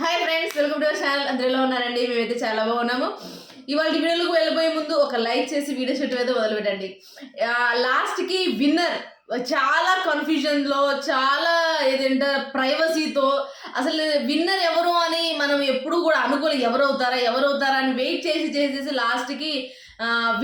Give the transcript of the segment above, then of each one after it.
Hi friends welcome to channel అందరిలో ఉన్నారండి? మేమైతే చాలా బాగున్నాము. ఇవాళ వీడియోలకు వెళ్ళిపోయే ముందు ఒక లైక్ చేసి వీడియో షూట్ అయితే మొదలు పెట్టండి లాస్ట్కి విన్నర్ చాలా కన్ఫ్యూజన్లో చాలా ఏదంటే ప్రైవసీతో అసలు విన్నర్ ఎవరు అని మనం ఎప్పుడు కూడా అనుకోలేదు ఎవరు అవుతారా ఎవరు అని వెయిట్ చేసి చేసి చేసి లాస్ట్కి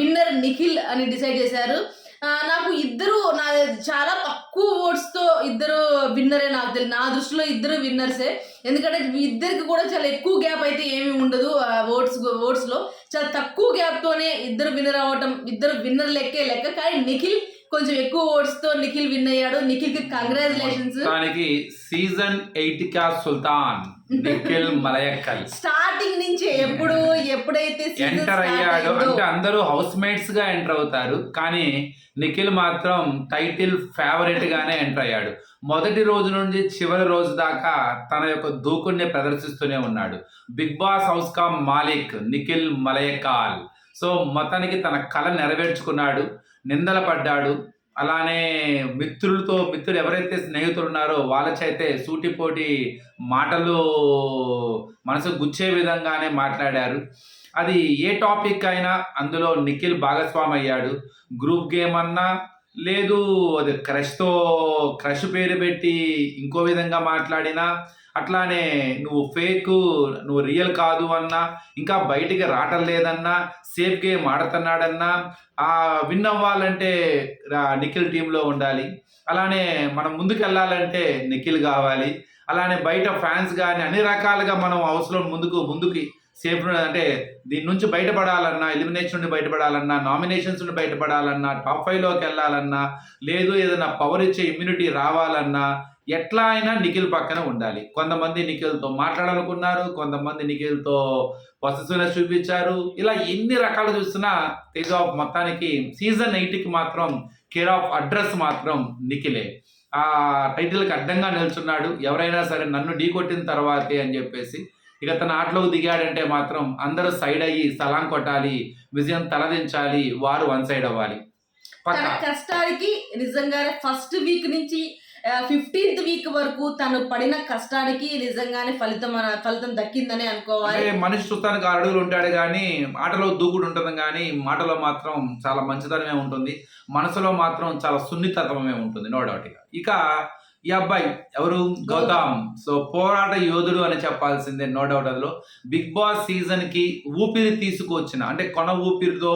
విన్నర్ నిఖిల్ అని డిసైడ్ చేశారు. నాకు ఇద్దరు నా చాలా తక్కువ ఓట్స్తో ఇద్దరు విన్నరే నాకు తెలియదు నా దృష్టిలో ఇద్దరు విన్నర్సే ఎందుకంటే ఇద్దరికి కూడా చాలా ఎక్కువ గ్యాప్ అయితే ఏమీ ఉండదు ఓట్స్ ఓట్స్లో చాలా తక్కువ గ్యాప్తోనే ఇద్దరు విన్నర్ అవ్వటం ఇద్దరు విన్నర్ లెక్కే లెక్క. కానీ నిఖిల్ కొంచెం ఎక్కువ ఓట్స్తో నిఖిల్ విన్ అయ్యాడు. నిఖిల్కి కంగ్రాచులేషన్స్ మొత్తానికి సీజన్ ఎయిట్ క్యా సుల్తాన్. నిఖిల్ మలయక్కల్. స్టార్టింగ్ నుంచి ఎప్పుడు ఎప్పుడైతే ఎంటర్ అయ్యాడు అంటే అందరూ హౌస్ మేట్స్గా ఎంటర్ అవుతారు కానీ నిఖిల్ మాత్రం టైటిల్ ఫేవరెట్ గానే ఎంటర్ అయ్యాడు. మొదటి రోజు నుంచి చివరి రోజు దాకా తన యొక్క దూకుడిని ప్రదర్శిస్తూనే ఉన్నాడు. బిగ్ బాస్ హౌస్ కా మాలిక్ నిఖిల్ మలయకాల్ సో మొత్తానికి తన కళ నెరవేర్చుకున్నాడు నిందల పడ్డాడు అలానే మిత్రులతో మిత్రులు ఎవరైతే స్నేహితులు ఉన్నారో వాళ్ళచైతే సూటిపోటి మాటలు మనసు గుచ్చే విధంగానే మాట్లాడారు. అది ఏ టాపిక్ అయినా అందులో నిఖిల్ భాగస్వామి అయ్యాడు గ్రూప్ గేమ్ అన్నా లేదు అది క్రష్తో క్రష్ పేరు పెట్టి ఇంకో విధంగా మాట్లాడినా అట్లానే నువ్వు ఫేక్ నువ్వు రియల్ కాదు అన్నా ఇంకా బయటికి రావటం లేదన్నా సేఫ్ గేమ్ ఆడుతున్నాడన్నా ఆ విన్ అవ్వాలంటే రా- నిఖిల్ టీంలో ఉండాలి. అలానే మనం ముందుకు వెళ్ళాలంటే నిఖిల్ కావాలి. అలానే బయట ఫ్యాన్స్ కానీ అన్ని రకాలుగా మనం హౌస్లో ముందుకు ముందుకి సేఫ్ అంటే దీని నుంచి బయటపడాలన్నా ఎలిమినేషన్ నుండి బయటపడాలన్నా నామినేషన్స్ నుండి బయటపడాలన్నా టాప్ ఫైవ్లోకి వెళ్ళాలన్నా లేదు ఏదైనా పవర్ ఇచ్చే ఇమ్యూనిటీ రావాలన్నా ఎట్లా అయినా నిఖిల్ పక్కన ఉండాలి. కొంతమంది నిఖిల్తో మాట్లాడాలనుకున్నారు కొంతమంది నిఖిల్తో పొసెసివ్నెస్ చూపించారు. ఇలా ఎన్ని రకాలు చూసినా తేజ్ ఆఫ్ మొత్తానికి సీజన్ ఎయిట్కి మాత్రం కేర్ ఆఫ్ అడ్రస్ మాత్రం నిఖిలే. ఆ టైటిల్కి అడ్డంగా నిల్చున్నాడు. ఎవరైనా సరే నన్ను ఢీ కొట్టిన తర్వాతే అని చెప్పేసి ఇక తన ఆటలోకి దిగాడంటే మాత్రం అందరూ సైడ్ అయ్యి సలాం కొట్టాలి విజయం తలదించాలి వారు వన్ సైడ్ అవ్వాలి. పక్క. కష్టానికి నిజంగా ఫస్ట్ వీక్ నుంచి ఫిఫ్టీన్త్ వీక్ వరకు తను పడిన కష్టానికి నిజంగానే ఫలితం ఫలితం దక్కిందని అనుకోవాలి. మనిషి చూస్తానికి ఆరు అడుగులు ఉంటాడు కానీ ఆటలో దూకుడు ఉంటుంది కానీ మాటలో మాత్రం చాలా మంచితనమే ఉంటుంది. మనసులో మాత్రం చాలా సున్నితత్వమే ఉంటుంది నో డౌట్ ఇక. ఇక ఈ అబ్బాయి ఎవరు? గౌతమ్. సో పోరాట యోధుడు అని చెప్పాల్సిందే నో డౌట్ అందులో. బిగ్ బాస్ సీజన్కి ఊపిరి తీసుకొచ్చిన అంటే కొన ఊపిరితో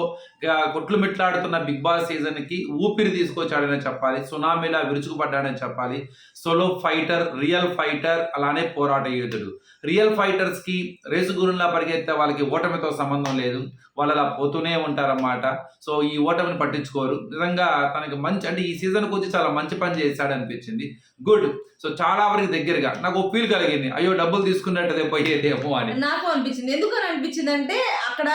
కొట్లు మిట్లాడుతున్న బిగ్ బాస్ సీజన్కి ఊపిరి తీసుకొచ్చాడని చెప్పాలి సునామీలా విరుచుకుపడ్డాడని చెప్పాలి. సోలో ఫైటర్ రియల్ ఫైటర్ అలానే పోరాట యోధుడు. రియల్ ఫైటర్స్కి రేసు గురులా పరిగెత్తే వాళ్ళకి ఓటమితో సంబంధం లేదు. వాళ్ళు అలా పోతూనే ఉంటారన్నమాట. సో ఈ ఓటమిని పట్టించుకోరు. నిజంగా తనకి మంచి అంటే ఈ సీజన్కి వచ్చి చాలా మంచి పని చేశాడు అనిపించింది గుడ్. సో చాలా వరకు దగ్గరగా. నాకు ఒక ఫీల్ కలిగింది. అయ్యో డబ్బులు తీసుకున్నట్టు పోయేదేమో అని. నాకు అనిపించింది. ఎందుకని అనిపించింది అంటే అక్కడ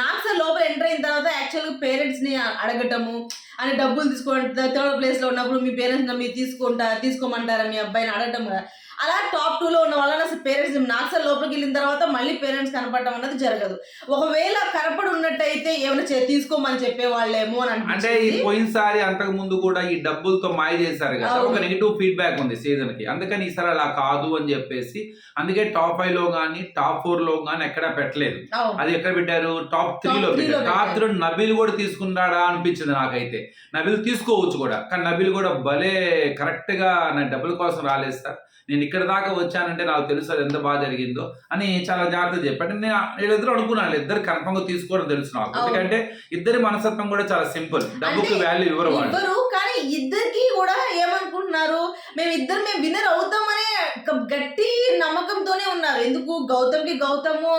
నాకు లోపల ఎంటర్ అయిన తర్వాత యాక్చువల్గా పేరెంట్స్ని అడగటము అని డబ్బులు తీసుకోండి థర్డ్ ప్లేస్లో ఉన్నప్పుడు మీ పేరెంట్స్ మీరు తీసుకుంటా తీసుకోమంటారా మీ అబ్బాయిని అడగటం కదా. అలా టాప్ టూ లో ఉన్న వాళ్ళని అసలు పేరెంట్స్ నాకు సార్ లోపలికి వెళ్ళిన తర్వాత మళ్ళీ పేరెంట్స్ కనపడటం అన్నది జరగదు. ఒకవేళ కనపడి ఉన్నట్టయితే ఏమైనా తీసుకోమని చెప్పేవాళ్ళేమో అని అంటే ఈ పోయినసారి అంతకు ముందు కూడా ఈ డబ్బులతో మాయ చేశారు కదా. ఒక నెగిటివ్ ఫీడ్బ్యాక్ ఉంది సీజన్కి అందుకని ఈసారి అలా కాదు అని చెప్పేసి అందుకే టాప్ ఫైవ్లో కానీ టాప్ ఫోర్లో కానీ ఎక్కడా పెట్టలేదు. అది ఎక్కడ పెట్టారు? టాప్ త్రీ లో పెట్టారు. టాప్. త్రీ నబిల్ కూడా తీసుకున్నాడా అనిపించింది నాకైతే. నబిల్ తీసుకోవచ్చు కూడా కానీ నబిల్ కూడా భలే కరెక్ట్గా నా డబ్బుల కోసం రాలేదు సార్. నేను ఇక్కడ దాకా వచ్చానంటే నాకు తెలుసు అది ఎంత బాగా జరిగిందో అని చాలా జాగ్రత్తగా చెప్పాడు నేను వీళ్ళిద్దరు అనుకున్నాను ఇద్దరు కన్ఫర్మ్గా తీసుకోవడం తెలుసు నాకు. ఎందుకంటే ఇద్దరి మనస్తత్వం కూడా చాలా సింపుల్. డబ్బుకి వాల్యూ ఇవ్వరు కానీ ఇద్దరికి కూడా ఏమనుకుంటున్నారు? మేము ఇద్దరు మేము విన్నర్ అవుతామనే గట్టి నమ్మకంతోనే ఉన్నారు. ఎందుకు? గౌతమ్కి గౌతము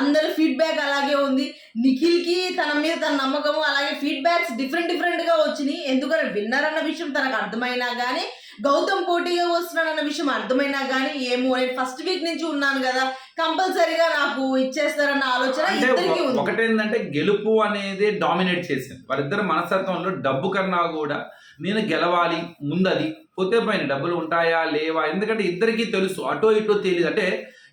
అందరి ఫీడ్బ్యాక్ అలాగే ఉంది. నిఖిల్కి తన మీద తన నమ్మకము అలాగే ఫీడ్బ్యాక్స్ డిఫరెంట్ డిఫరెంట్గా వచ్చినాయి. ఎందుకంటే విన్నర్ అన్న విషయం తనకు అర్థమైనా కానీ గౌతమ్ పోటీగా వస్తున్నాడు అన్న విషయం అర్థమైనా కానీ ఏమో నేను ఫస్ట్ వీక్ నుంచి ఉన్నాను కదా కంపల్సరీగా నాకు ఇచ్చేస్తారన్న ఆలోచన అంటే ఇద్దరికి ఒ- ఉంది. ఒకటేంటంటే గెలుపు అనేది డామినేట్ చేసింది. వాళ్ళిద్దరి మనస్తత్వంలో డబ్బు కన్నా కూడా నేను గెలవాలి ముందది పోతే పైన డబ్బులు ఉంటాయా లేవా? ఎందుకంటే ఇద్దరికీ తెలుసు అటో ఇటో తెలియదు అంటే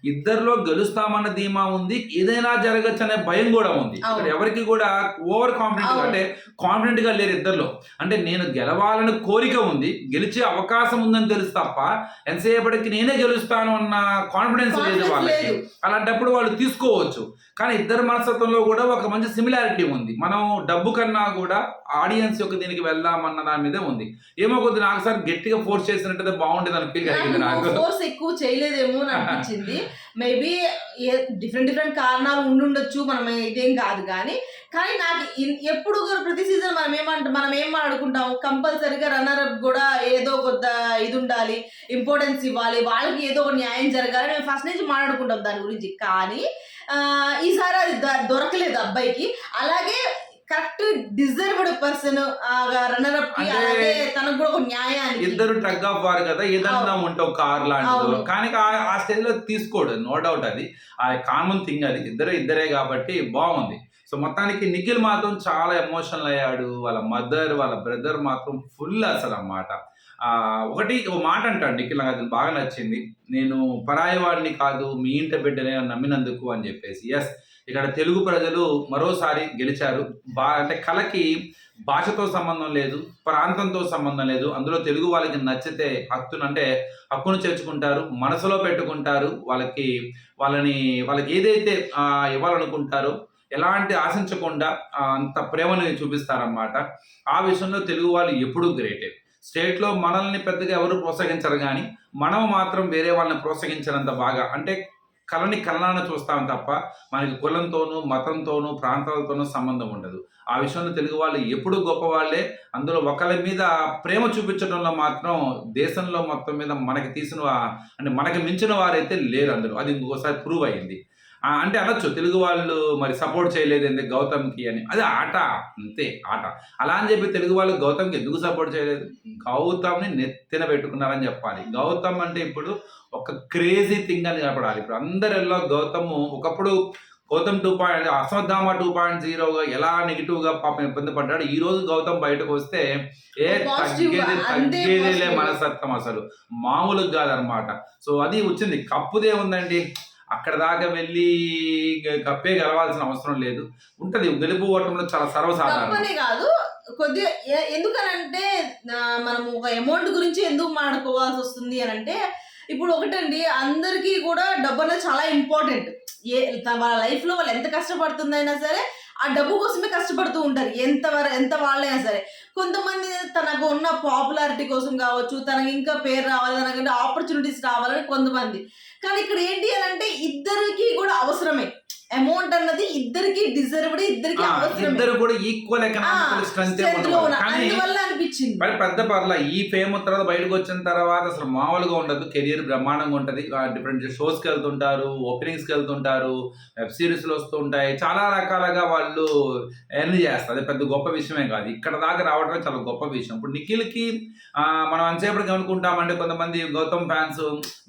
ఇద్దరిలో గెలుస్తామన్న ధీమా ఉంది ఏదైనా జరగచ్చు అనే భయం కూడా ఉంది. ఎవరికి కూడా ఓవర్ కాన్ఫిడెంట్. అంటే కాన్ఫిడెంట్గా లేరు ఇద్దరిలో అంటే నేను గెలవాలని కోరిక ఉంది గెలిచే అవకాశం ఉందని తెలుసు తప్ప ఎంతసేపటికి నేనే గెలుస్తాను అన్న కాన్ఫిడెన్స్ లేదు వాళ్ళకి. అలాంటప్పుడు వాళ్ళు తీసుకోవచ్చు కానీ ఇద్దరు మనస్తత్వంలో కూడా ఒక మంచి సిమిలారిటీ ఉంది. మనం డబ్బు కన్నా కూడా ఆడియన్స్ యొక్క దీనికి వెళ్దామన్న దాని మీదే ఉంది. ఏమో కొద్ది నాకు సార్ గట్టిగా ఫోర్స్ చేసినట్టయితే బాగుండేది అని ఫీల్ కలిగింది నాకు. ఫోర్స్ ఎక్కువ చేయలేదేమో అని అనిపించింది. మేబీ డిఫరెంట్ డిఫరెంట్ కారణాలు ఉండుండొచ్చు మనం ఇదేం కాదు. కానీ కానీ నాకు ఎప్పుడు కూడా ప్రతి సీజన్ మనం ఏమంట మనం ఏం మాట్లాడుకుంటాం కంపల్సరీగా రన్నర్ అప్ కూడా ఏదో కొత్త ఇది ఉండాలి ఇంపార్టెన్స్ ఇవ్వాలి వాళ్ళకి ఏదో ఒక న్యాయం జరగాలి. మేము ఫస్ట్ నుంచి మాట్లాడుకుంటాం దాని గురించి. కానీ ఈసారి అది దొరకలేదు అబ్బాయికి. అలాగే కరెక్ట్ డిజర్వ్డ్ పర్సన్ రన్నర్ అప్కి అలాగే తనకు కూడా ఒక న్యాయానికి. ఇద్దరు టగ్ ఆఫ్ వారు కదా ఏదన్నా ఉంటే ఒక కార్ లాంటిదో. కానీ ఆ- ఆ స్టేజ్లో తీసుకోడు నో డౌట్ అది. ఆ కామన్ థింగ్ అది. ఇద్దరు ఇద్దరే కాబట్టి బాగుంది. సో మొత్తానికి నిఖిల్ మాత్రం చాలా ఎమోషనల్ అయ్యాడు. వాళ్ళ మదర్ వాళ్ళ బ్రదర్ మాత్రం ఫుల్ అసలు అన్నమాట. ఒకటి ఒక మాట అంటాడు నిఖిల్ నాకు అది బాగా నచ్చింది. నేను పరాయి వాడిని కాదు మీ ఇంట బిడ్డనే నమ్మినందుకు అని చెప్పేసి. ఎస్ ఇక్కడ తెలుగు ప్రజలు మరోసారి గెలిచారు. బా అంటే కళకి భాషతో సంబంధం లేదు ప్రాంతంతో సంబంధం లేదు. అందులో తెలుగు వాళ్ళకి నచ్చితే హక్కును అంటే హక్కును చేర్చుకుంటారు మనసులో పెట్టుకుంటారు. వాళ్ళకి వాళ్ళని వాళ్ళకి ఏదైతే ఇవ్వాలనుకుంటారో ఎలాంటి ఆశించకుండా అంత ప్రేమని చూపిస్తారన్నమాట. ఆ విషయంలో తెలుగు వాళ్ళు ఎప్పుడూ గ్రేటే. స్టేట్లో మనల్ని పెద్దగా ఎవరు ప్రోత్సహించరు కానీ మనం మాత్రం వేరే వాళ్ళని ప్రోత్సహించినంత బాగా. అంటే కళని కళనాన చూస్తాం తప్ప మనకి కులంతోనూ మతంతోనూ ప్రాంతాలతోనూ సంబంధం ఉండదు. ఆ విషయంలో తెలుగు వాళ్ళు ఎప్పుడు గొప్ప వాళ్ళే. అందులో ఒకరి మీద ప్రేమ చూపించడంలో మాత్రం దేశంలో మొత్తం మీద మనకి తీసిన అంటే మనకి మించిన వారైతే లేరు అందులో. అది ఇంకొకసారి ప్రూవ్ అయింది. అంటే అనొచ్చు. తెలుగు వాళ్ళు మరి సపోర్ట్ చేయలేదు ఎందుకు గౌతమ్కి అని. అది ఆట అంతే ఆట. అలా అని చెప్పి తెలుగు వాళ్ళు గౌతమ్కి ఎందుకు సపోర్ట్ చేయలేదు? గౌతమ్ని నెత్తిన పెట్టుకున్నారని చెప్పాలి. గౌతమ్ అంటే ఇప్పుడు ఒక క్రేజీ థింగ్ అని కనపడాలి. ఇప్పుడు అందరిలో గౌతమ్ ఒకప్పుడు Gautam two point Ashwatthama two point జీరోగా ఎలా నెగిటివ్గా పాపం ఇబ్బంది పడ్డాడు ఈ రోజు గౌతమ్ బయటకు వస్తే ఏ తగ్గేది తగ్గేదేలే. మనస్తత్వం అసలు. మామూలుగా కాదనమాట. సో అది వచ్చింది. కప్పుదే ఉందండి. అక్కడ దాకా వెళ్ళి కప్పే గెలవాల్సిన అవసరం లేదు. ఉంటది. గెలుపు ఓటంలో చాలా సర్వసాధారణం. కాదు. కొద్దిగా ఎందుకనంటే మనం ఒక అమౌంట్ గురించి ఎందుకు మాట్లాడుకోవాల్సి వస్తుంది అని అంటే ఇప్పుడు ఒకటండి అందరికీ కూడా డబ్బు అనేది చాలా ఇంపార్టెంట్. ఏ వాళ్ళ లైఫ్లో వాళ్ళు ఎంత కష్టపడుతుందైనా సరే ఆ డబ్బు కోసమే కష్టపడుతూ ఉంటారు. ఎంత ఎంత వాళ్ళైనా సరే. కొంతమంది తనకు ఉన్న పాపులారిటీ కోసం కావచ్చు తనకి ఇంకా పేరు రావాలి తనకంటే ఆపర్చునిటీస్ రావాలని కొంతమంది. కానీ ఇక్కడ ఏంటి అని అంటే ఇద్దరికి కూడా అవసరమే. అమౌంట్ అన్నది ఇద్దరికి డిజర్వ్డ్ ఇద్దరికి ఇద్దరు కూడా ఈక్వల్ ఎకనామికల్లో కానీ అందువల్ల అనిపించింది. మరి పెద్ద పర్ల ఈ ఫేమ్ తర్వాత బయటకు వచ్చిన తర్వాత అసలు మామూలుగా ఉండదు. కెరియర్ బ్రహ్మాండంగా ఉంటుంది. డిఫరెంట్ షోస్కి వెళ్తుంటారు ఓపెనింగ్స్కి వెళ్తుంటారు వెబ్ సిరీస్లు వస్తుంటాయి. చాలా రకాలుగా వాళ్ళు ఎర్న్ చేస్తారు. అది పెద్ద గొప్ప విషయమే కాదు. ఇక్కడ దాకా రావడమే చాలా గొప్ప విషయం. ఇప్పుడు నిఖిల్కి ఆ, మనం అంతసేపటికి అనుకుంటామంటే కొంతమంది గౌతమ్ ఫ్యాన్స్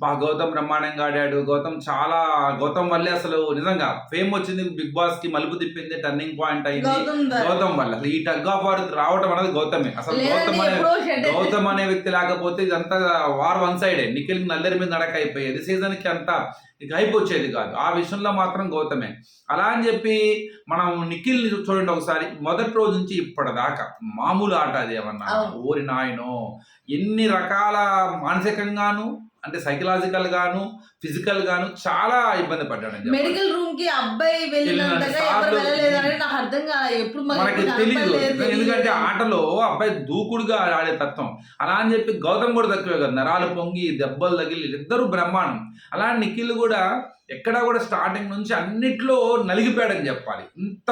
బా గౌతమ్ బ్రహ్మాండంగా ఆడాడు. గౌతమ్ చాలా గౌతమ్ వల్లే అసలు నిజంగా ఫేమ్ వచ్చింది బిగ్ బాస్కి మలుపు తిప్పింది టర్నింగ్ పాయింట్ అయింది. గౌతమ్ వల్ల. అసలు ఈ టగ్ ఆఫ్ వార్ రావడం అనేది గౌతమే. అసలు గౌతమ్ అనే గౌతమ్ అనే వ్యక్తి లేకపోతే ఇదంతా వార్ వన్ సైడే. నిఖిల్ నల్లరి మీద నడక అయిపోయేది సీజన్కి అంతా హైప్ వచ్చేది కాదు. ఆ విషయంలో మాత్రం గౌతమే. అలా అని చెప్పి మనం నిఖిల్ని చూడండి ఒకసారి. మొదటి రోజు నుంచి ఇప్పటిదాకా మామూలు ఆట అది ఏమన్నా. ఊరి నాయనో ఎన్ని రకాల మానసికంగాను అంటే సైకలాజికల్ గాను ఫిజికల్ గాను చాలా ఇబ్బంది పడ్డాడు. మెడికల్ రూమ్కి అబ్బాయి నాకు అర్థం ఎప్పుడు మనకి తెలియలేదు. ఎందుకంటే ఆటలో అబ్బాయి దూకుడుగా ఆడే తత్వం. అలా అని చెప్పి గౌతమ్ కూడా తక్కువే కదా. నరాలు పొంగి దెబ్బలు తగిలి ఇద్దరు బ్రహ్మాండం. అలా నిఖిల్ కూడా ఎక్కడా కూడా స్టార్టింగ్ నుంచి అన్నిట్లో నలిగిపోయాడని చెప్పాలి. ఇంత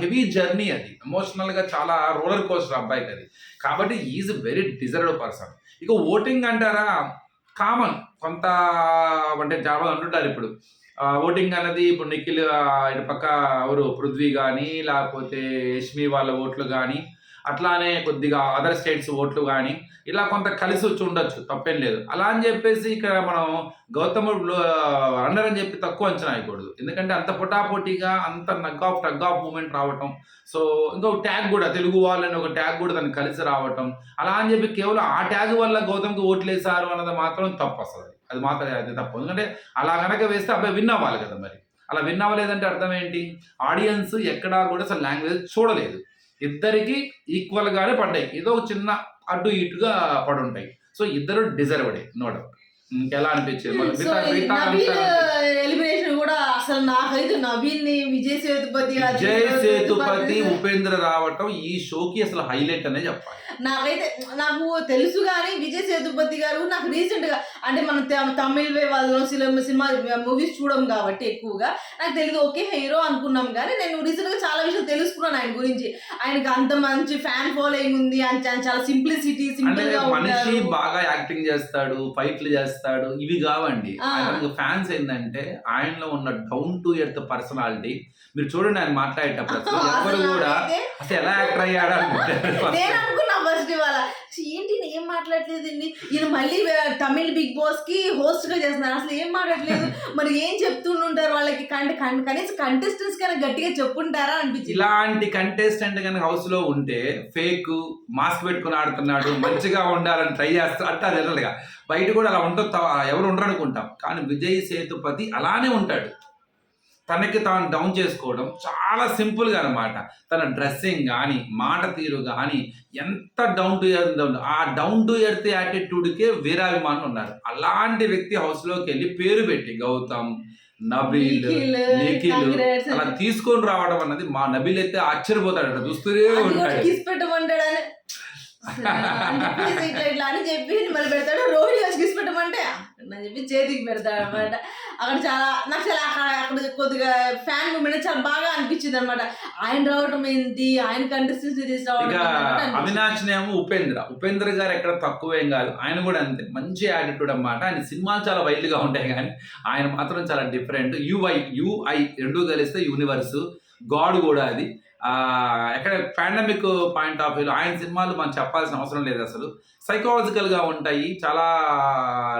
హెవీ జర్నీ అది. ఎమోషనల్గా చాలా రోలర్ కోస్టర్ అబ్బాయికి అది. కాబట్టి ఈజ్ వెరీ డిజర్వ్డ్ పర్సన్. ఇక ఓటింగ్ అంటారా? కామన్ కొంత అంటే చాలా మంది అంటుంటారు ఇప్పుడు. ఓటింగ్ అనేది ఇప్పుడు నిఖిల్ ఇటు పక్క ఎవరు పృథ్వీ కానీ లేకపోతే యష్మి వాళ్ళ ఓట్లు కానీ అట్లానే కొద్దిగా అదర్ స్టేట్స్ ఓట్లు కానీ ఇలా కొంత కలిసి వచ్చి ఉండొచ్చు తప్పేం లేదు. అలా అని చెప్పేసి ఇక్కడ మనం గౌతమ్ రన్నర్ అని చెప్పి తక్కువ అంచనా వేయకూడదు. ఎందుకంటే అంత పొటాపోటీగా అంత tug of tug of moment రావటం. సో ఇంకొక ట్యాగ్ కూడా తెలుగు వాళ్ళని ఒక ట్యాగ్ కూడా దాన్ని కలిసి రావటం. అలా అని చెప్పి కేవలం ఆ ట్యాగ్ వల్ల గౌతమ్కి ఓట్లు వేసారు అన్నది మాత్రం తప్పు అసలు. అది మాత్రం అది తప్పు. ఎందుకంటే అలా కనుక వేస్తే అబ్బాయి విన్ అవ్వాలి కదా మరి. అలా విన్ అవ్వలేదంటే అర్థం ఏంటి? ఆడియన్స్ ఎక్కడా కూడా అసలు లాంగ్వేజ్ చూడలేదు. ఇద్దరికి ఈక్వల్ గానే పడ్డాయి. ఏదో చిన్న అటు ఇటుగా పడుంటాయి. సో ఇద్దరు డిజర్వ్డే నో డౌట్ ఎలా అనిపించింది? కూడా అసలు నాకైతే నవీన్ని విజయ్ సేతుపతి విజయ్ సేతుపతి ఉపేంద్ర రావటం ఈ షోకి అసలు హైలైట్ అనే చెప్పాలి. నాకైతే నాకు తెలుసు కానీ విజయ్ సేతుపతి గారు నాకు రీసెంట్గా అంటే మనం తమిళ్ వే వాళ్ళు సినిమా సినిమా మూవీస్ చూడం కాబట్టి ఎక్కువగా నాకు తెలియదు ఓకే హీరో అనుకున్నాం కానీ నేను రీసెంట్గా చాలా విషయాలు తెలుసుకున్నాను ఆయన గురించి. ఆయనకి అంత మంచి ఫ్యాన్ ఫాలోయింగ్ ఉంది చాలా సింప్లిసిటీ సింపుల్గా మనిషి బాగా యాక్టింగ్ చేస్తాడు ఫైట్లు చేస్తాడు ఇవి కావండి. ఫ్యాన్స్ ఏంటంటే ఆయనలో ఉన్న డౌన్ టు ఎర్త్ పర్సనాలిటీ మీరు చూడండి ఆయన మాట్లాడేటప్పుడు ఎవరు కూడా అసలు ఎలా యాక్టర్ అయ్యాడు అనుకుంటారు. ఫస్ట్ ఇవాళ. ఏంటి ఈయన ఏం మాట్లాడలేదండి ఈయన మళ్ళీ తమిళ్ బిగ్ బాస్కి హోస్ట్గా చేస్తున్నారు. అసలు ఏం మాట్లాడలేదు. మరి ఏం చెప్తుంటారు వాళ్ళకి? కంటే కనీసం కంటెస్టెంట్స్ కన్నా గట్టిగా చెప్పుంటారా అనిపించింది. ఇలాంటి కంటెస్టెంట్ కనుక హౌస్లో ఉంటే ఫేక్ మాస్క్ పెట్టుకుని ఆడుతున్నాడు మంచిగా ఉండాలని ట్రై చేస్తాడు అంటే అది ఎర్రలుగా బయట కూడా అలా ఉంటుంది ఎవరు ఉండరు అనుకుంటాం కానీ విజయ్ సేతుపతి అలానే ఉంటాడు. తనకి తాను డౌన్ చేసుకోవడం చాలా సింపుల్గా అనమాట తన డ్రెస్సింగ్ కానీ మాట తీరు కానీ ఎంత డౌన్ టు ఎర్త్ ఆ డౌన్ టు ఎర్త్ యాటిట్యూడ్కే వీరాభిమానులు ఉన్నారు. అలాంటి వ్యక్తి హౌస్లోకి వెళ్ళి పేరు పెట్టి గౌతమ్ నబీల్ నిఖిల్. అలా తీసుకొని రావడం అన్నది మా నబీల్ అయితే ఆశ్చర్యపోతాడు చూస్తూనే ఉంటాడు. ఇట్లా ఇట్లా అని చెప్పి మళ్ళీ పెడతాడు. రోహిణి వచ్చి కిస్ పెట్టమంటే అని చెప్పి చేతికి పెడతాడు అనమాట అక్కడ చాలా నాకు చాలా అక్కడ అక్కడ కొద్దిగా ఫ్యాన్ మూమెంట్ చాలా బాగా అనిపించింది అనమాట ఆయన రావడం ఏంటి? ఆయన కంటెస్టెన్స్ తీసుకురావడం. అవినాష్ నేమో ఉపేంద్ర. ఉపేంద్ర గారు ఎక్కడ తక్కువేం కాదు. ఆయన కూడా అంతే. మంచి యాటిట్యూడ్ అన్నమాట. ఆయన సినిమాలు చాలా వైల్డ్గా ఉంటాయి కానీ ఆయన మాత్రం చాలా డిఫరెంట్ యుఐ యుఐ రెండు కలిస్తే యూనివర్స్ గాడ్ కూడా అది. ఎక్కడ పాండమిక్ పాయింట్ ఆఫ్ వ్యూలో ఆయన సినిమాలు మనం చెప్పాల్సిన అవసరం లేదు అసలు. సైకలాజికల్గా ఉంటాయి చాలా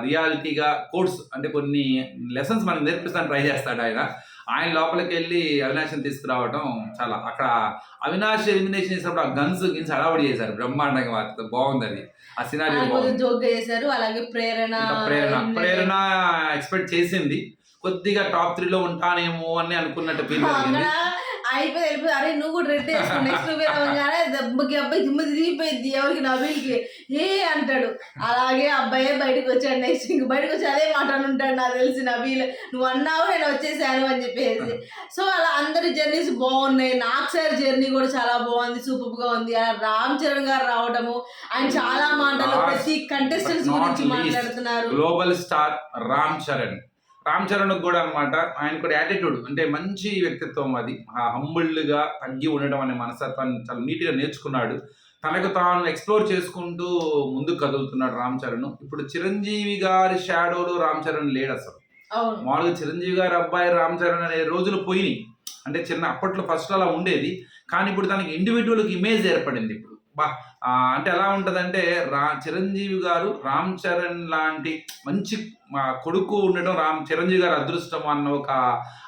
రియాలిటీగా కోర్స్ అంటే కొన్ని లెసన్స్ మనకు నేర్పిస్తాను ట్రై చేస్తాడు ఆయన. ఆయన లోపలికి వెళ్ళి అవినాష్ని తీసుకురావడం చాలా అక్కడ అవినాష్ ఎలిమినేషన్ చేసినప్పుడు ఆ గన్స్ గిన్స్ హడావుడి చేశారు బ్రహ్మాండంగా మాత్రం బాగుంది అది. ఆ సినారీ జోక్ చేశారు అలాగే ప్రేరణ ప్రేరణ ప్రేరణ ఎక్స్పెక్ట్ చేసింది. కొద్దిగా టాప్ త్రీలో ఉంటానేమో అని అనుకున్నట్టు ఫీల్ అయిపోయి వెళ్ళిపోయి అరే నువ్వు కూడా రెడ్ వేసుకో నెక్స్ట్ నువ్వు దెబ్బకి అబ్బాయి దిమ్మ తిరిగిపోయింది ఎవరికి నవీల్కి ఏ అంటాడు. అలాగే అబ్బాయే బయటకు వచ్చాడు నెక్స్ట్ ఇంక బయటకు వచ్చి అదే మాట అని ఉంటాడు నాకు తెలిసి నవీల్ నువ్వు అన్నావు నేను వచ్చేసాను అని చెప్పేసి. సో అలా అందరి జర్నీస్ బాగున్నాయి. నాకు సార్ జర్నీ కూడా చాలా బాగుంది సూపర్గా ఉంది. అలా రామ్ చరణ్ గారు రావడము ఆయన చాలా మాటలు ప్రతి కంటెస్టెంట్స్ గురించి మాట్లాడుతున్నారు. Global star Ram Charan. Ram Charan కూడా అన్నమాట ఆయన కూడా యాటిట్యూడ్ అంటే మంచి వ్యక్తిత్వం అది. ఆ humbled గా తగ్గి ఉండడం అనే మనస్తత్వాన్ని చాలా నీట్గా నేర్చుకున్నాడు. తనకు తాను ఎక్స్ప్లోర్ చేసుకుంటూ ముందుకు కదులుతున్నాడు రామ్ చరణ్. ఇప్పుడు చిరంజీవి గారి షాడోలో రామ్ చరణ్ లేడు అసలు. మామూలుగా చిరంజీవి గారి అబ్బాయి రామ్ చరణ్ అనే రోజులు పోయినాయి. అంటే చిన్న అప్పట్లో ఫస్ట్ అలా ఉండేది. కానీ ఇప్పుడు తనకి ఇండివిజువల్కి ఇమేజ్ ఏర్పడింది ఇప్పుడు. బా అంటే ఎలా ఉంటదంటే రా చిరంజీవి గారు రామ్ చరణ్ లాంటి మంచి కొడుకు ఉండడం రామ్ చిరంజీవి గారు అదృష్టం అన్న ఒక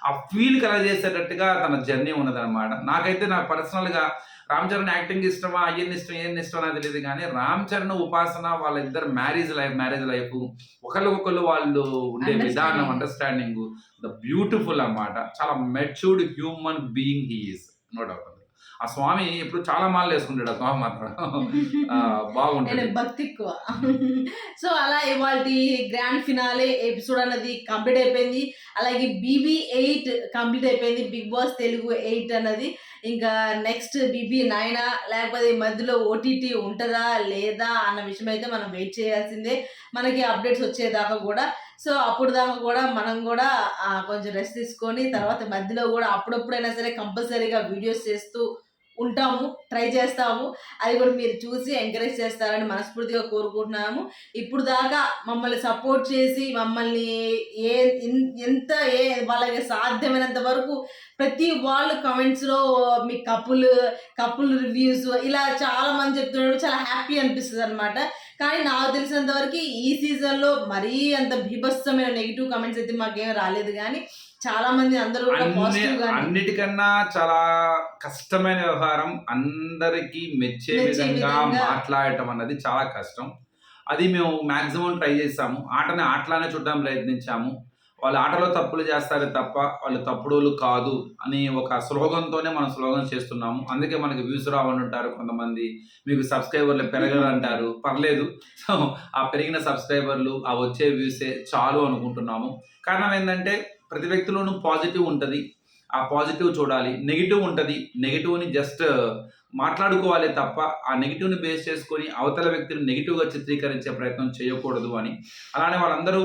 ఆ ఫీల్ కలగజేసేటట్టుగా తన జర్నీ ఉన్నదన్నమాట. నాకైతే నాకు పర్సనల్గా రామ్ చరణ్ యాక్టింగ్ ఇష్టమా అయ్యన్ ఇష్టం ఏం ఇష్టం నాకు తెలియదు కానీ రామ్ చరణ్ ఉపాసన వాళ్ళిద్దరు మ్యారేజ్ లైఫ్ మ్యారేజ్ లైఫ్ ఒకరికొకరు వాళ్ళు ఉండే విధానం. అండర్స్టాండింగ్ ద బ్యూటిఫుల్ అన్నమాట. చాలా matured human being he's no doubt ఆ స్వామి ఇప్పుడు చాలా మాలలు వేసుకుంటాడు ఆ స్వామి మాత్రం. బాగుంటుంది. భక్తి ఎక్కువ. సో అలా ఇవాళ గ్రాండ్ ఫినాలే ఎపిసోడ్ అన్నది కంప్లీట్ అయిపోయింది. అలాగే బీబీ ఎయిట్ కంప్లీట్ అయిపోయింది. బిగ్ బాస్ తెలుగు ఎయిట్ అన్నది. ఇంకా నెక్స్ట్ బీబీ నైనా లేకపోతే మధ్యలో ఓటీటీ ఉంటుందా లేదా అన్న విషయం అయితే మనం వెయిట్ చేయాల్సిందే. మనకి అప్డేట్స్ వచ్చేదాకా కూడా. సో అప్పుడు దాకా కూడా మనం కూడా కొంచెం రెస్ట్ తీసుకొని తర్వాత మధ్యలో కూడా అప్పుడప్పుడైనా సరే కంపల్సరీగా వీడియోస్ చేస్తూ ఉంటాము ట్రై చేస్తాము. అది కూడా మీరు చూసి ఎంకరేజ్ చేస్తారని మనస్ఫూర్తిగా కోరుకుంటున్నాము. ఇప్పుడు దాకా మమ్మల్ని సపోర్ట్ చేసి మమ్మల్ని ఏ ఎంత ఏ వాళ్ళకి సాధ్యమైనంత వరకు ప్రతి వాళ్ళు కమెంట్స్లో మీ కపుల్ కపుల్ రివ్యూస్ ఇలా చాలా మంది చెప్తున్నారు. చాలా హ్యాపీ అనిపిస్తుంది అనమాట కానీ నాకు తెలిసినంత వరకు ఈ సీజన్లో మరీ అంత బీభత్సమైన నెగిటివ్ కమెంట్స్ అయితే మాకేం రాలేదు. కానీ చాలా మంది అందరూ అన్నిటికన్నా చాలా కష్టమైన వ్యవహారం. అందరికి మెచ్చే విధంగా విధంగా. మాట్లాడటం అన్నది చాలా కష్టం. అది మేము మాక్సిమం ట్రై చేసాము ఆటని ఆటలానే చూడడం ప్రయత్నించాము. వాళ్ళు ఆటలో తప్పులు చేస్తారే తప్ప వాళ్ళు తప్పుడోళ్ళు కాదు అని ఒక స్లోగన్తోనే మనం స్లోగన్ చేస్తున్నాము. అందుకే మనకి వ్యూస్ రావని ఉంటారు కొంతమంది. మీకు సబ్స్క్రైబర్లు పెరగరు అంటారు పర్లేదు. సో ఆ పెరిగిన సబ్స్క్రైబర్లు ఆ వచ్చే వ్యూసే చాలు అనుకుంటున్నాము. కారణం ఏంటంటే ప్రతి వ్యక్తిలోనూ పాజిటివ్ ఉంటుంది. ఆ పాజిటివ్ చూడాలి. నెగిటివ్ ఉంటుంది. నెగిటివ్ని జస్ట్ మాట్లాడుకోవాలి తప్ప ఆ నెగిటివ్ని బేస్ చేసుకొని అవతల వ్యక్తిని నెగిటివ్గా చిత్రీకరించే ప్రయత్నం చేయకూడదు అని. అలానే వాళ్ళందరూ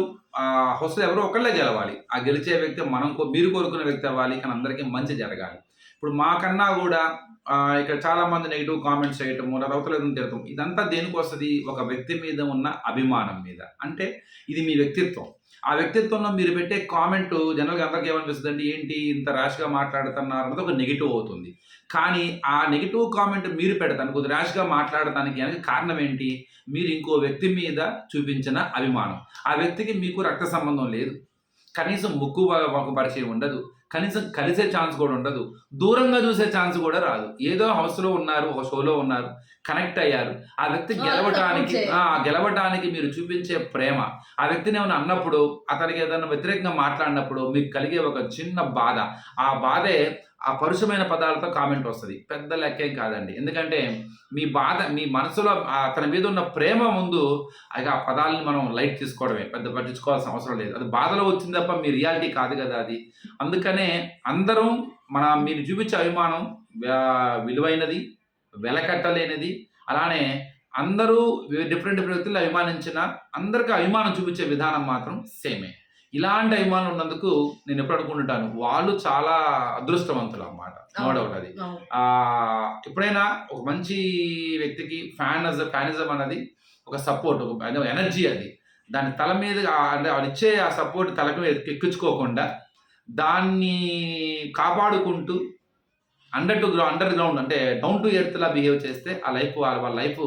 హౌస్లో ఎవరో ఒకళ్ళే గెలవాలి. ఆ గెలిచే వ్యక్తి మనం మీరు కోరుకునే వ్యక్తి అవ్వాలి కానీ అందరికీ మంచి జరగాలి. ఇప్పుడు మాకన్నా కూడా ఇక్కడ చాలా మంది నెగిటివ్ కామెంట్స్ చేయటము లేదా అవతల వ్యక్తిని ఇదంతా దేనికి వస్తుంది ఒక వ్యక్తి మీద ఉన్న అభిమానం మీద. అంటే ఇది మీ వ్యక్తిత్వం. ఆ వ్యక్తిత్వంలో మీరు పెట్టే కామెంట్ జనరల్గా అందరికీ ఏమనిపిస్తుంది అంటే ఏంటి ఇంత ర్యాష్గా మాట్లాడుతున్నారు అన్నది ఒక నెగిటివ్ అవుతుంది. కానీ ఆ నెగిటివ్ కామెంట్ మీరు పెడతాను కొద్ది ర్యాష్గా మాట్లాడటానికి అనేది కారణం ఏంటి? మీరు ఇంకో వ్యక్తి మీద చూపించిన అభిమానం. ఆ వ్యక్తికి మీకు రక్త సంబంధం లేదు. కనీసం ముక్కు ఒక పరిచయం ఉండదు. కనీసం కలిసే ఛాన్స్ కూడా ఉండదు. దూరంగా చూసే ఛాన్స్ కూడా రాదు. ఏదో హౌస్లో ఉన్నారు ఒక షోలో ఉన్నారు కనెక్ట్ అయ్యారు. ఆ వ్యక్తి గెలవటానికి గెలవటానికి మీరు చూపించే ప్రేమ. ఆ వ్యక్తిని ఏమైనా అన్నప్పుడు అతనికి ఏదైనా వ్యతిరేకంగా మాట్లాడినప్పుడు మీకు కలిగే ఒక చిన్న బాధ. ఆ బాధే ఆ పరుషమైన పదాలతో కామెంట్ వస్తుంది. పెద్ద లెక్కేం కాదండి. ఎందుకంటే మీ బాధ మీ మనసులో అతని మీద ఉన్న ప్రేమ ముందు అది ఆ పదాలని మనం లైట్ తీసుకోవడమే. పెద్ద పట్టించుకోవాల్సిన అవసరం లేదు. అది బాధలో వచ్చింది తప్ప మీ రియాలిటీ కాదు కదా అది. అందుకనే అందరం మన మీరు చూపించే అభిమానం విలువైనది వెలకట్టలేనిది అలానే అందరూ డిఫరెంట్ డిఫరెంట్ వ్యక్తులు అభిమానించిన అందరికీ అభిమానం చూపించే విధానం మాత్రం సేమే. ఇలాంటి అభిమానం ఉన్నందుకు నేను ఎప్పుడు అనుకుంటుంటాను. వాళ్ళు చాలా అదృష్టవంతులు అన్నమాట. నో. డౌట్ అది. ఎప్పుడైనా ఒక మంచి వ్యక్తికి ఫ్యాన్ ఫ్యానిజం అనేది ఒక సపోర్ట్ ఒక ఎనర్జీ అది. దాని తల మీద అంటే వాళ్ళు ఇచ్చే ఆ సపోర్ట్ తలకు ఎక్కించుకోకుండా దాన్ని కాపాడుకుంటూ under to ground under ground అంటే డౌన్ టు ఎర్త్ లా బిహేవ్ చేస్తే ఆ లైఫ్ వాళ్ళ వాళ్ళ లైఫ్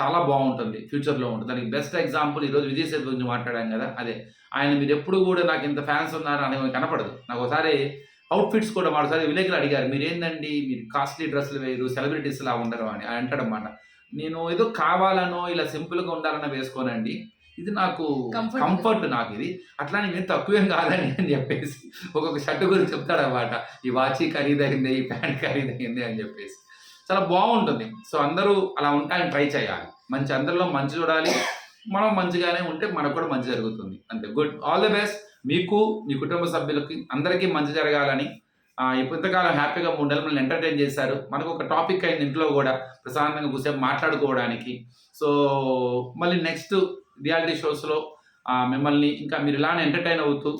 చాలా బాగుంటుంది ఫ్యూచర్లో ఉంటుంది. దానికి బెస్ట్ ఎగ్జాంపుల్ ఈరోజు విజయ్ సేతు గురించి మాట్లాడాం కదా అదే. ఆయన మీరు ఎప్పుడు కూడా నాకు ఇంత ఫ్యాన్స్ ఉన్నారు అని కనపడదు. నాకు ఒకసారి అవుట్ఫిట్స్ కూడా ఒకసారి విలేకరులు అడిగారు మీరు ఏందండి మీరు కాస్ట్లీ డ్రెస్సులు వేరు సెలబ్రిటీస్ లా ఉండరు అని. ఆయన అంటాడన్నమాట నేను ఏదో కావాలనో ఇలా సింపుల్గా ఉండాలనో వేసుకోనండి. ఇది నాకు. కంఫర్ట్ నాకు ఇది. అట్లా నేను తక్కువేం కాదని అని చెప్పేసి ఒక్కొక్క షర్ట్ గురించి చెప్తాడన్నమాట ఈ వాచి ఖరీదైంది ఈ ప్యాంట్ ఖరీదైంది అని చెప్పేసి. చాలా బాగుంటుంది. సో అందరూ అలా ఉంటాయని ట్రై చేయాలి. మంచి అందరిలో మంచి చూడాలి. మనం మంచిగానే ఉంటే మనకు కూడా మంచి జరుగుతుంది. అంతే. గుడ్. All the best. మీకు మీ కుటుంబ సభ్యులకి అందరికీ మంచి జరగాలని. ఇంతకాలం హ్యాపీగా మూడు నెలలు మనల్ని ఎంటర్టైన్ చేశారు. మనకు ఒక టాపిక్ అయింది ఇంట్లో కూడా. ప్రశాంతంగా కూర్చొని మాట్లాడుకోవడానికి. సో మళ్ళీ నెక్స్ట్ రియాలిటీ షోస్లో మిమ్మల్ని ఇంకా మీరు ఇలానే ఎంటర్టైన్ అవుతూ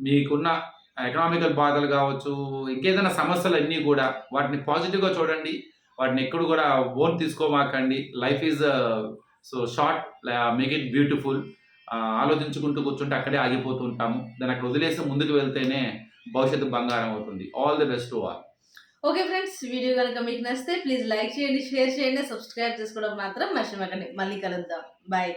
మీకున్న ఎకనామికల్ బాధలు కావచ్చు ఇంకేదైనా సమస్యలు అన్నీ కూడా వాటిని పాజిటివ్గా చూడండి. వాటిని ఎక్కడ కూడా own తీసుకోమాకండి. Life is so short make it beautiful ఆలోచించుకుంటూ కూర్చుంటే అక్కడే ఆగిపోతూ ఉంటాము. దాన్ని అక్కడ వదిలేసి ముందుకు వెళ్తేనే భవిష్యత్తు బంగారం అవుతుంది. All the best to all okay friends video కనుక మీకు నచ్చితే ప్లీజ్ లైక్ చేయండి షేర్ చేయండి సబ్స్క్రైబ్ చేసుకోవడం మాత్రం మర్చిపోకండి. మళ్ళీ కలుద్దాం. బాయ్